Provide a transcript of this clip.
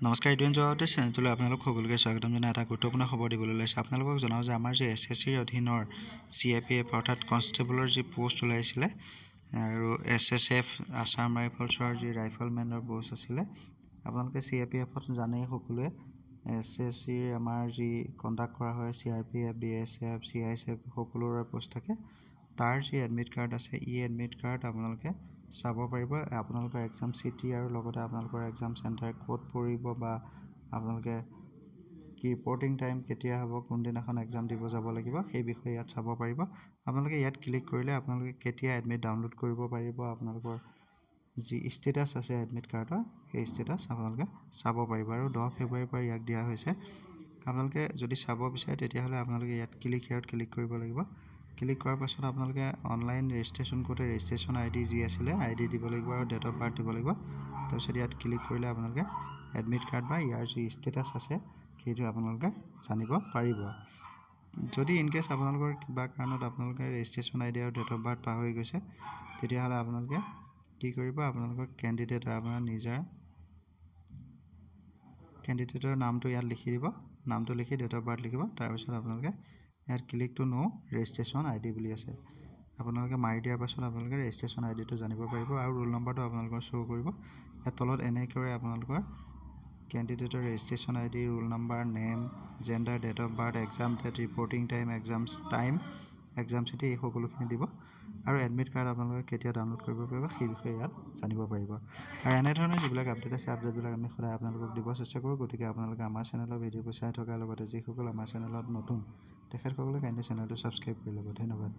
নমস্কাৰ ইডুৱেন জৱাবতে চেনেলটোলৈ আপোনালোক সকলোকে স্বাগতম জনাই এটা গুৰুত্বপূৰ্ণ খবৰ দিবলৈ ওলাইছে। আপোনালোকক জনাওঁ যে আমাৰ যি এছ এছ চিৰ অধীনৰ চি আই পি এফ অৰ্থাৎ কনষ্টেবলৰ যি পষ্ট ওলাইছিলে আৰু এছ এছ এফ আছাম ৰাইফলছৰ যি ৰাইফলমেনৰ পষ্ট আছিলে আপোনালোকে চি আই পি এফত জানেই সকলোৱে এছ এছ চিৰ আমাৰ যি কণ্ডাক্ট কৰা হয় C R P F B S F C I S F সকলোৰে পষ্ট থাকে। তাৰ যি এডমিট কাৰ্ড আছে ই এডমিট কাৰ্ড আপোনালোকে চাব পাৰিব। আপোনালোকৰ এক্সাম চিটি আৰু লগতে আপোনালোকৰ এক্সাম চেণ্টাৰ ক'ত পৰিব বা আপোনালোকে কি ৰিপৰ্টিং টাইম কেতিয়া হ'ব কোনদিনাখন এক্সাম দিব যাব লাগিব সেই বিষয়ে ইয়াত চাব পাৰিব। আপোনালোকে ইয়াত ক্লিক কৰিলে আপোনালোকে কেতিয়া এডমিট ডাউনলোড কৰিব পাৰিব আপোনালোকৰ যি ষ্টেটাছ আছে এডমিট কাৰ্ডৰ সেই ষ্টেটাছ আপোনালোকে চাব পাৰিব আৰু দহ ফেব্ৰুৱাৰীৰ পৰা ইয়াক দিয়া হৈছে। আপোনালোকে যদি চাব বিচাৰে তেতিয়াহ'লে আপোনালোকে ইয়াত ক্লিক হেয়াৰত ক্লিক কৰিব লাগিব। ক্লিক কৰাৰ পাছত আপোনালোকে অনলাইন ৰেজিষ্ট্ৰেশ্যন কৰোঁতে ৰেজিষ্ট্ৰেশ্যন আই ডি যি আছিলে আই ডি দিব লাগিব আৰু ডেট অফ বাৰ্থ দিব লাগিব। তাৰপিছত ইয়াত ক্লিক কৰিলে আপোনালোকে এডমিট কাৰ্ড বা ইয়াৰ যি ষ্টেটাছ আছে সেইটো আপোনালোকে জানিব পাৰিব। যদি ইনকেছ আপোনালোকৰ কিবা কাৰণত আপোনালোকে ৰেজিষ্ট্ৰেশ্যন আই ডি আৰু ডেট অফ বাৰ্থ পাহৰি গৈছে তেতিয়াহ'লে আপোনালোকে কি কৰিব আপোনালোকৰ কেণ্ডিডেটৰ আপোনাৰ নিজা কেণ্ডিডেটৰ নামটো ইয়াত লিখি দিব। নামটো লিখি ডেট অফ বাৰ্থ লিখিব। তাৰপিছত আপোনালোকে ইয়াত click to know' registration I D বুলি আছে। আপোনালোকে মাৰি দিয়াৰ পাছত আপোনালোকে ৰেজিষ্ট্ৰেশ্যন আই ডিটো জানিব পাৰিব আৰু ৰোল নম্বৰটো আপোনালোকৰ শ্ব' কৰিব। ইয়াত তলত এনেকৈ আপোনালোকৰ কেণ্ডিডেটৰ registration I D roll number name gender date of birth exam date reporting time exams time exam city এই সকলোখিনি দিব। আৰু এডমিট কাৰ্ড আপোনালোকে কেতিয়া ডাউনলোড কৰিব পাৰিব সেই বিষয়ে ইয়াত জানিব পাৰিব। আৰু এনেধৰণৰ যিবিলাক আপডেট আছে আপডেটবিলাক আমি সদায় আপোনালোকক দিব চেষ্টা কৰোঁ। গতিকে আপোনালোকে আমাৰ চেনেলৰ ভিডিঅ'বোৰ চাই থকাৰ লগতে যিসকল আমাৰ চেনেলত নতুন তেখেতসকলে কাইণ্ডলি চেনেলটো ছাবস্ক্ৰাইব কৰি ল'ব। ধন্যবাদ।